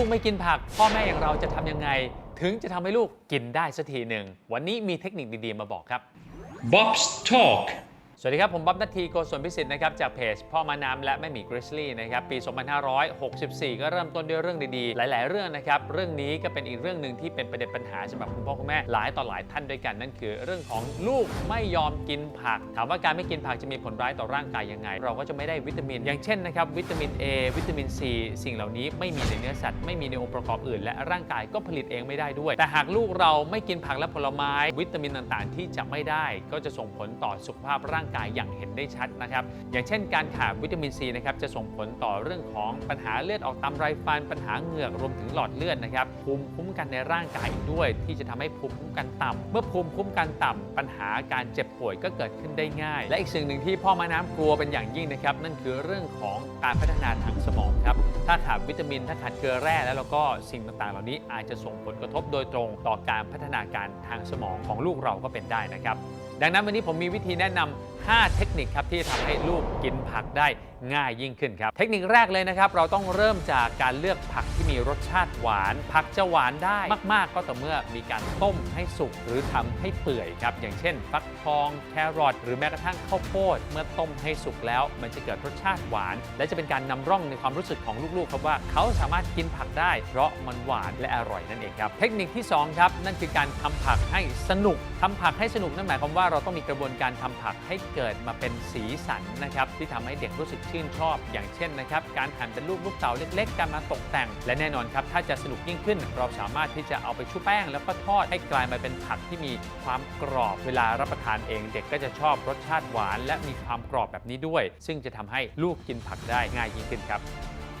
ลูกไม่กินผัก พ่อแม่อย่างเราจะทำยังไง ถึงจะทำให้ลูกกินได้สักทีหนึ่ง วันนี้มีเทคนิคดีๆมาบอกครับ Bob's Talk สวัสดีครับ ผมบ๊อบนาทีโกศลพิสิทธิ์นะครับจากเพจพ่อมาน้ำและแม่หมีกริซลี่นะครับปี 2564 ก็เริ่มต้นด้วยเรื่องดีๆ หลาย ๆ เรื่องนะครับ เรื่องนี้ก็เป็นอีกเรื่องหนึ่งที่เป็นประเด็นปัญหาสำหรับคุณพ่อคุณแม่หลายต่อหลายท่านด้วยกัน นั่นคือ เรื่องของลูกไม่ยอมกินผัก ถามว่าการไม่กินผักจะมีผลร้ายต่อร่างกายยังไง เราก็จะไม่ได้วิตามิน อย่างเช่นนะครับวิตามิน A วิตามิน C สิ่งเหล่านี้ไม่มีในเนื้อสัตว์ไม่มีในองค์ประกอบอื่น และร่างกายก็ผลิตเองไม่ได้ด้วย แต่หากลูกเราไม่กินผักและผลไม้ วิตามินต่างๆ ที่จะไม่ได้ ก็จะส่งผลต่อสุขภาพร่างกายอย่างเห็นได้ชัดนะครับ อย่างเช่นการขาดวิตามินซีนะครับจะส่งผลต่อเรื่องของปัญหาเลือดออกตามไรฟัน ปัญหาเหงือกรวมถึงหลอดเลือดนะครับภูมิคุ้มกันในร่างกายด้วย ที่จะทำให้ภูมิคุ้มกันต่ำเมื่อภูมิคุ้มกันต่ำปัญหาการเจ็บป่วยก็เกิดขึ้นได้ง่าย และอีกสิ่งหนึ่งที่พ่อมาน้ำกลัวเป็นอย่างยิ่งนะครับนั่นคือเรื่องของการพัฒนาทางสมองครับถ้าขาดวิตามินถ้าขาดเกลือแร่แล้วเราก็สิ่งต่างๆ เหล่านี้อาจจะส่งผลกระทบโดยตรงต่อการพัฒนาการทางสมองของลูกเราก็เป็นได้นะครับดังนั้นวันนี้ผมมีวิธีแนะนำ5 เทคนิคครับที่จะทำให้ลูกกินผักได้ง่ายยิ่งขึ้นครับ เทคนิคแรกเลยนะครับ เราต้องเริ่มจากการเลือกผักที่ รสชาติหวาน ผักจะหวานได้มาก ๆ ก็ต่อเมื่อมีการต้มให้สุกหรือทำให้เปื่อยครับ อย่างเช่น ฟักทองแครอทหรือแม้กระทั่งข้าวโพด เมื่อต้มให้สุกแล้ว มันจะเกิดรสชาติหวาน และจะเป็นการนำร่องในความรู้สึกของลูกๆครับว่าเขาสามารถกินผักได้ เพราะมันหวานและอร่อยนั่นเองครับ เทคนิคที่สองครับนั่นคือการทำผักให้สนุกทำผักให้สนุกนั่นหมายความว่าเราต้องมีกระบวนการทำผักให้เกิดมาเป็นสีสันนะครับที่ทำให้เด็กรู้สึกชื่นชอบ อย่างเช่นนะครับการหั่นเป็นลูกลูกเต๋าเล็ก ๆ การมาตกแต่งและแน่นอนครับ ถ้าจะสนุกยิ่งขึ้น เราสามารถที่จะเอาไปชุบแป้ง แล้วก็ทอดให้กลายมาเป็นผักที่มีความกรอบเวลารับประทานเอง เด็กก็จะชอบรสชาติหวาน และมีความกรอบแบบนี้ด้วย ซึ่งจะทำให้ลูกกินผักได้ง่ายยิ่งขึ้นครับ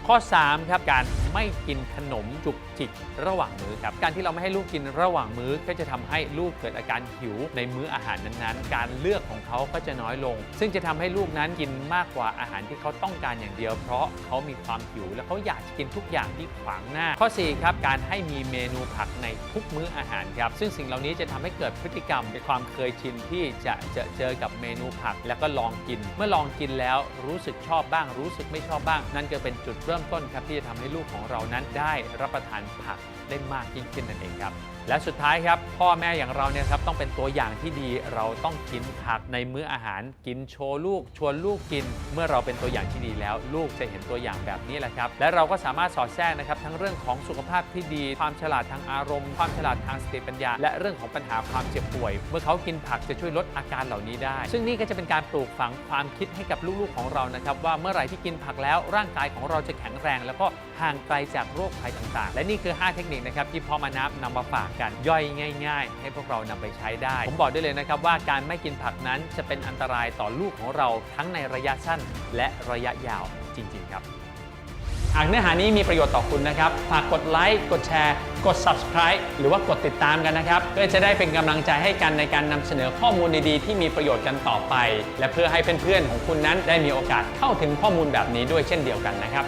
ข้อ3ครับการไม่กินขนมจุกจิกระหว่างมื้อครับ การที่เราไม่ให้ลูกกินระหว่างมื้อก็จะทำให้ลูกเกิดอาการหิวในมื้ออาหารนั้นๆ การเลือกของเขาก็จะน้อยลง ซึ่งจะทำให้ลูกนั้นกินมากกว่าอาหารที่เขาต้องการอย่างเดียว เพราะเขามีความหิวและเขาอยากจะกินทุกอย่างที่ขวางหน้า ข้อ4ครับการให้มีเมนูผักในทุกมื้ออาหารครับ ซึ่งสิ่งเหล่านี้จะทำให้เกิดพฤติกรรมเป็นความเคยชินที่จะเจอเจอกับเมนูผักแล้วก็ลองกิน เมื่อลองกินแล้วรู้สึกชอบบ้าง รู้สึกไม่ชอบบ้าง นั่นก็เป็นจุดเริ่มต้นครับที่จะทำให้ลูกของเรานั้นได้รับประทานผัก ได้มากยิ่งขึ้นนั่นเองครับ และสุดท้ายครับพ่อแม่อย่างเราเนี่ยครับต้องเป็นตัวอย่างที่ดีเราต้องกินผักในมื้ออาหารกินโชว์ลูก ชวนลูกกิน เมื่อเราเป็นตัวอย่างที่ดีแล้ว ลูกจะเห็นตัวอย่างแบบนี้แหละครับและเราก็สามารถสอดแทรกนะครับทั้งเรื่องของสุขภาพที่ดี ความฉลาดทางอารมณ์ ความฉลาดทางสติปัญญา และเรื่องของปัญหาความเจ็บป่วย เมื่อเขากินผักจะช่วยลดอาการเหล่านี้ได้ ซึ่งนี่ก็จะเป็นการปลูกฝังความคิดให้กับลูกๆของเรานะครับว่าเมื่อไหร่ที่กินผักแล้วร่างกายของเราจะแข็งแรง แล้วก็ห่างไกลจากโรคภัยต่างๆ และนี่คือ 5 เทคนิคนะครับที่พ่อมานับนำมาฝากกันย่อยง่าย ๆ ให้พวกเรานำไปใช้ได้ ผมบอกได้เลยนะครับว่าการไม่กินผักนั้นจะเป็นอันตรายต่อลูกของเราทั้งในระยะสั้น และระยะยาวจริง ๆ ครับหากเนื้อหานี้มีประโยชน์ต่อคุณนะครับ ฝากกดไลค์ กดแชร์ กด subscribe หรือว่ากดติดตามกันนะครับ เพื่อจะได้เป็นกำลังใจให้กันในการนำเสนอข้อมูลดีๆ ที่มีประโยชน์กันต่อไป และเพื่อให้เพื่อนๆของคุณนั้นได้มีโอกาสเข้าถึงข้อมูลแบบนี้ด้วยเช่นเดียวกันนะครับ